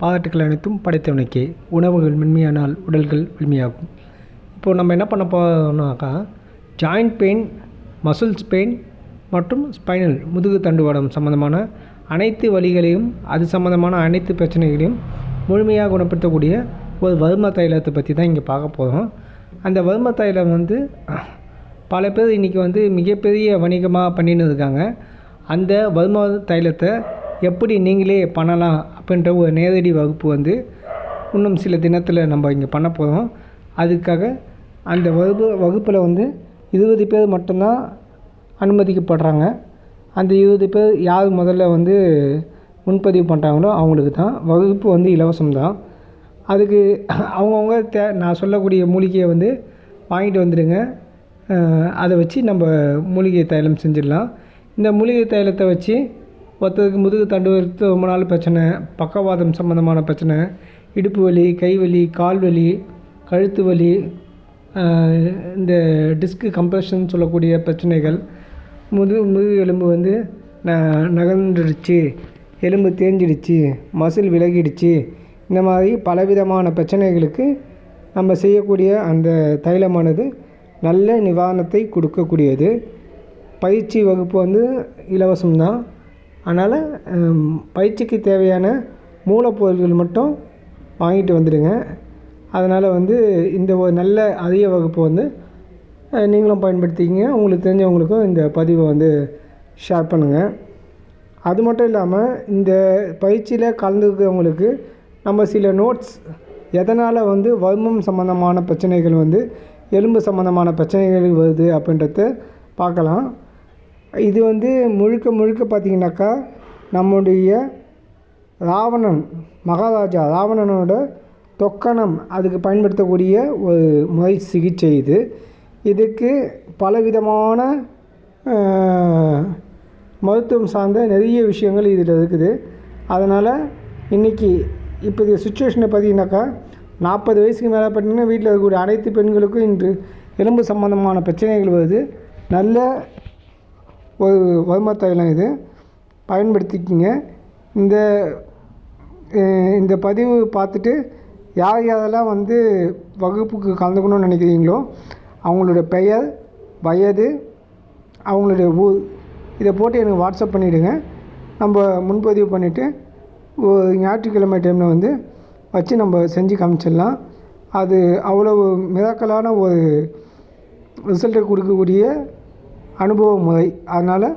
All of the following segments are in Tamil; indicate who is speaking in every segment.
Speaker 1: பாராட்டுக்கள் அனைத்தும் படைத்தவனுக்கே. உணவுகள் மென்மையானால் உடல்கள் வலிமையாகும். இப்போது நம்ம என்ன பண்ண போகிறோம்னாக்கா ஜாயிண்ட் பெயின் மசில்ஸ் பெயின் மற்றும் ஸ்பைனல் முதுகு தண்டுவாடம் சம்மந்தமான அனைத்து வழிகளையும் அது சம்மந்தமான அனைத்து பிரச்சனைகளையும் முழுமையாக குணப்படுத்தக்கூடிய ஒரு வர்ம தைலத்தை பற்றி தான் இங்கே பார்க்க போகிறோம் அந்த வர்ம தைலம் வந்து பல பேர் இன்றைக்கி வந்து மிகப்பெரிய வணிகமாக பண்ணின்னு இருக்காங்க. அந்த வர்ம தைலத்தை எப்படி நீங்களே பண்ணலாம் அப்படின்ற ஒரு நேரடி வகுப்பு வந்து இன்னும் சில தினத்தில் நம்ம இங்கே பண்ண போகிறோம் அதுக்காக அந்த வகுப்பு வகுப்பில் வந்து இருபது பேர் மட்டும்தான் அனுமதிக்கப்படுறாங்க. அந்த இருபது பேர் யார் முதல்ல வந்து முன்பதிவு பண்ணுறாங்களோ அவங்களுக்கு தான். வகுப்பு வந்து இலவசம் தான். அதுக்கு அவங்கவுங்க தே நான் சொல்லக்கூடிய மூலிகையை வந்து வாங்கிட்டு வந்துடுங்க. அதை வச்சு நம்ம மூலிகை தைலம் செஞ்சிடலாம். இந்த மூலிகை தைலத்தை வச்சு ஒருத்தருக்கு முதுகு தண்டு வருத்து ரொம்ப நாள் பிரச்சனை பக்கவாதம் சம்மந்தமான பிரச்சனை இடுப்பு வலி கை வலி கால் வலி கழுத்து வலி இந்த டிஸ்க்கு கம்ப்ரெஷன் சொல்லக்கூடிய பிரச்சனைகள். முதுகு முதுகு எலும்பு வந்து ந நகர்ந்துடுச்சு எலும்பு தேஞ்சிடுச்சு மசில் விலகிடுச்சு. இந்த மாதிரி பலவிதமான பிரச்சனைகளுக்கு நம்ம செய்யக்கூடிய அந்த தைலமானது நல்ல நிவாரணத்தை கொடுக்கக்கூடியது. பயிற்சி வகுப்பு வந்து இலவசம்தான். அதனால் பயிற்சிக்கு தேவையான மூலப்பொருட்கள் மட்டும் வாங்கிட்டு வந்துடுங்க. அதனால் வந்து இந்த ஒரு நல்ல அதிக வகுப்பு வந்து நீங்களும் பயன்படுத்திக்கிங்க. உங்களுக்கு தெரிஞ்சவங்களுக்கும் இந்த பதிவை வந்து ஷேர் பண்ணுங்கள் அது மட்டும் இல்லாமல் இந்த பயிற்சியில் கலந்துக்கிறவங்களுக்கு நம்ம சில நோட்ஸ் எதனால் வந்து வர்மம் சம்மந்தமான பிரச்சனைகள் வந்து எலும்பு சம்மந்தமான பிரச்சனைகள் வருது அப்படின்றத பார்க்கலாம். இது வந்து முழுக்க முழுக்க பார்த்திங்கனாக்கா நம்முடைய ராவணன் மகாராஜா ராவணனோட தொக்கணம். அதுக்கு பயன்படுத்தக்கூடிய ஒரு முறை சிகிச்சை இது. இதுக்கு பலவிதமான மருத்துவம் சார்ந்த நிறைய விஷயங்கள் இதில் இருக்குது. அதனால் இன்றைக்கி இப்போதைய சுச்சுவேஷனை பார்த்தீங்கன்னாக்கா நாற்பது வயசுக்கு மேலே பார்த்தீங்கன்னா வீட்டில் இருக்கக்கூடிய அனைத்து பெண்களுக்கும் இன்று எலும்பு சம்பந்தமான பிரச்சனைகள் வருது. நல்ல ஒரு வரும தைலம் இது. பயன்படுத்திக்கிங்க. இந்த இந்த பதிவு பார்த்துட்டு யார் யாரெல்லாம் வந்து வகுப்புக்கு கலந்துக்கணும்னு நினைக்கிறீங்களோ அவங்களோட பெயர் வயது அவங்களுடைய ஊர் இதை போட்டு எனக்கு வாட்ஸ்அப் பண்ணிவிடுங்க நம்ம முன்பதிவு பண்ணிவிட்டு ஒரு ஞாயிற்றுக்கிழமை டைமில் வந்து வச்சு நம்ம செஞ்சு காமிச்சிடலாம். அது அவ்வளவு மிராக்கலான ஒரு ரிசல்ட்டை கொடுக்கக்கூடிய அனுபவ முறை. அதனால்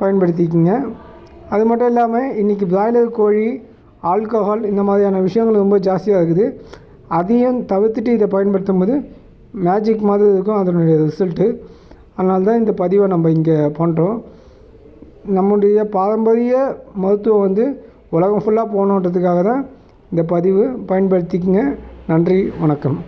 Speaker 1: பயன்படுத்திக்கிங்க. அது மட்டும் இல்லாமல் இன்றைக்கி பிராய்லர் கோழி ஆல்கஹால் இந்த மாதிரியான விஷயங்கள் ரொம்ப ஜாஸ்தியாக இருக்குது. அதையும் தவிர்த்துட்டு இதை பயன்படுத்தும் போது மேஜிக் மாதிரி இருக்கும். அதனுடைய ரிசல்ட்டு அதனால தான் இந்த பதிவை நம்ம இங்கே பண்ணுறோம் நம்முடைய பாரம்பரிய மருத்துவம் வந்து உலகம் ஃபுல்லாக போகணுன்றதுக்காக தான் இந்த பதிவு பயன்படுத்திக்கங்க. நன்றி வணக்கம்.